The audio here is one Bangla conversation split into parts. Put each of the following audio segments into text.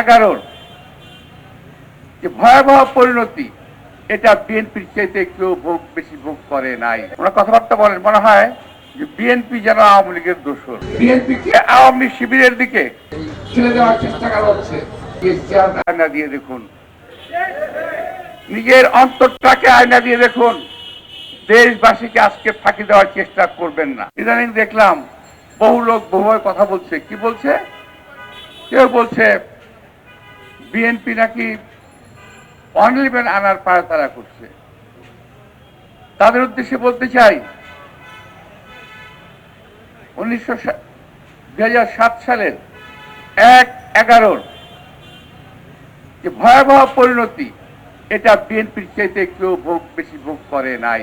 এগারোর যে ভয়াবহ পরিণতি এটা বিএনপির চাইতে কেউ ভোগ বেশি ভোগ করে নাই। ওনার কথাবার্তা বলেন মনে হয় যে বিএনপি যেন আওয়ামী লীগের দোষর। বিএনপি আওয়ামী শিবিরের দিকে। ছেড়ে দেওয়ার চেষ্টা করা হচ্ছে? আয়না দিয়ে দেখুন। নিজের অন্তরটাকে আয়না দিয়ে দেখুন। দেশবাসীকে আজকে ফাঁকি দেওয়ার চেষ্টা করবেন না। ইদানিং দেখলাম বহু লোক বহুভাবে কথা বলছে। কি বলছে? কেউ বলছে বিএনপি নাকি অনলিভেন আনার পায়তারা করছে। তাদের উদ্দেশ্যে বলতে চাই, উনিশশো সালের এক এগারোর যে ভয়াবহ পরিণতি, এটা বিএনপির চাইতে কেউ ভোগ, বেশি ভোগ করে নাই।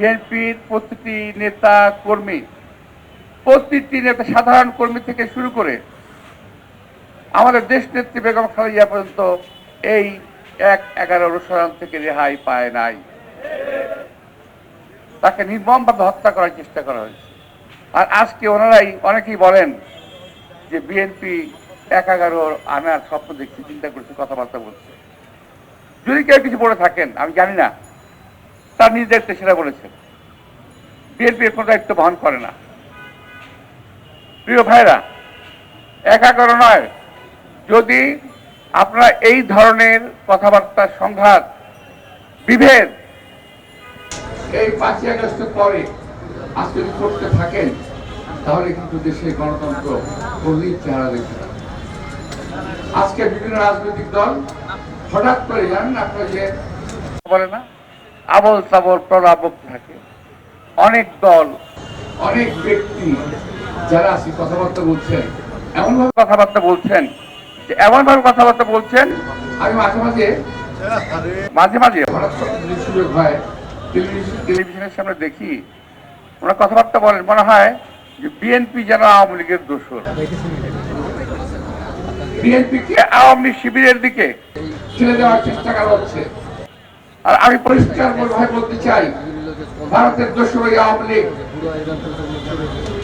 বিএনপির প্রতিটি নেতা কর্মী, প্রতিটি নেতা সাধারণ কর্মী থেকে শুরু করে আমাদের দেশ নেত্রী বেগম খালেদা পর্যন্ত এই এক এগারো অনুসরণ থেকে রেহাই পায় নাই। তাকে নির্মমভাবে হত্যা করার চেষ্টা করা হয়েছে। আর আজকে ওনারাই অনেকেই বলেন যে বিএনপি এক এগারো আনার স্বপ্ন দেখছে, চিন্তা করছে, কথাবার্তা বলছে। যদি কেউ কিছু বলে থাকেন, আমি জানি না, তার নিজ দায়িত্বে সেটা বলেছেন। বিএনপি এর কোনো দায়িত্ব বহন করে না। প্রিয় ভাইরা এক এগারো নয়। যদি আপনারা এই ধরনের কথাবার্তা সংঘাত বিভেদ এই পাঁচই আগস্টের পরে আজকে করতে থাকেন তাহলে কিন্তু দেশের গণতন্ত্র গলির চেহারা দেখতে। আজকে বিভিন্ন রাজনৈতিক দল হঠাৎ করে জানেন আপনার যে বলে না আবল তাবল প্রলাপক থাকে। অনেক দল অনেক ব্যক্তি যারা কথাবার্তা বলছেন এমনভাবে কথাবার্তা বলছেন যে এমন ভাবে কথাবার্তা বলছেন আমি মাঝে মাঝে মাঝে মাঝে সুযোগ হয় টেলিভিশন টেলিভিশনের সামনে দেখি ওনার কথাবার্তা বলেন মনে হয় যে বিএনপি যেন আওয়ামী লীগের দোষর। বিএনপিকে আওয়ামী লীগ শিবিরের দিকে। ছেড়ে দেওয়ার চেষ্টা করা হচ্ছে আর আমি পরিষ্কার বলতে চাই ভারতের দোষর এই আওয়ামী লীগ।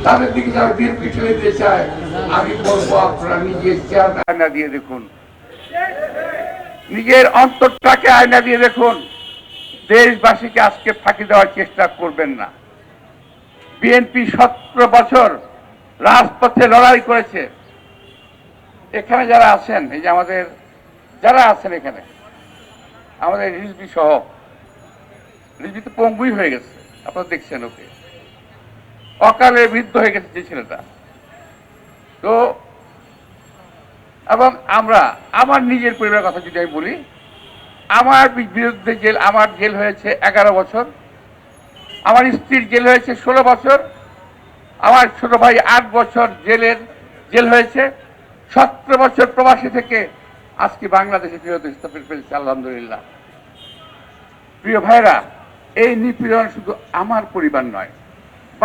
তাদের দিকে যারা বিএনপি ঠেলে দিতে চায়, আমি বলব আপনারা নিজের চেয়ারম্যান আয়না দিয়ে দেখুন। নিজের অন্তরটাকে আয়না দিয়ে দেখুন। দেশবাসীকে আজকে ফাঁকি দেওয়ার চেষ্টা করবেন না। বিএনপি সতেরো বছর রাজপথে লড়াই করেছে। এখানে যারা আছেন, এই যে আমাদের, যারা আছেন এখানে, আমাদের রিজবি সহ তো পঙ্গুই হয়ে গেছে, আপনারা দেখছেন ওকে। অকালে বৃদ্ধ হয়ে গেছে যে ছেলেটা। তো, এবং আমরা, আমার নিজের পরিবারের কথা যদি আমি বলি, আমার বিরুদ্ধে জেল, আমার জেল হয়েছে এগারো বছর, আমার স্ত্রীর জেল হয়েছে ষোলো বছর, আমার ছোট ভাই আট বছর জেলের জেল হয়েছে, সতেরো বছর প্রবাসী থেকে আজকে বাংলাদেশে ফেরত স্থাপন পেরেছে আলহামদুলিল্লাহ। প্রিয় ভাইরা এই নিপীড়ন শুধু আমার পরিবার নয়,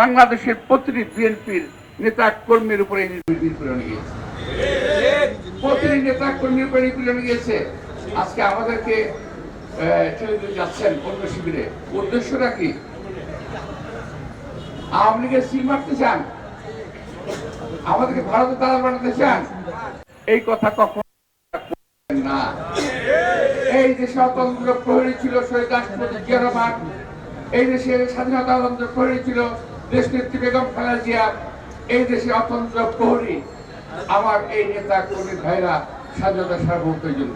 বাংলাদেশের প্রতিটি বিএনপির নেতা কর্মীর উপরে নিপীড়ন গিয়েছে। প্রতিটি নেতা কর্মীর উপরে নিপীড়ন গিয়েছে। আজকে আমাদেরকে যাচ্ছেন অন্য শিবিরে। উদ্দেশ্যটা কি? আওয়ামী লীগের সিল মারতে চান? আমাদেরকে ভারতের দালাল বানাতে চান? এই কথা কখন এই দেশে অতন্ত্র প্রহরী ছিল শহীদ রাষ্ট্রপতি জিয়া রহমান এই দেশে স্বাধীনতা অতন্ত্র প্রহরী ছিল দেশ নেত্রী বেগম খালা জিয়া, এই দেশে অতন্ত্র প্রহরী, আমার এই নেতা কর্মী ভাইরা স্বাধীনতা সার্বভৌমের জন্য।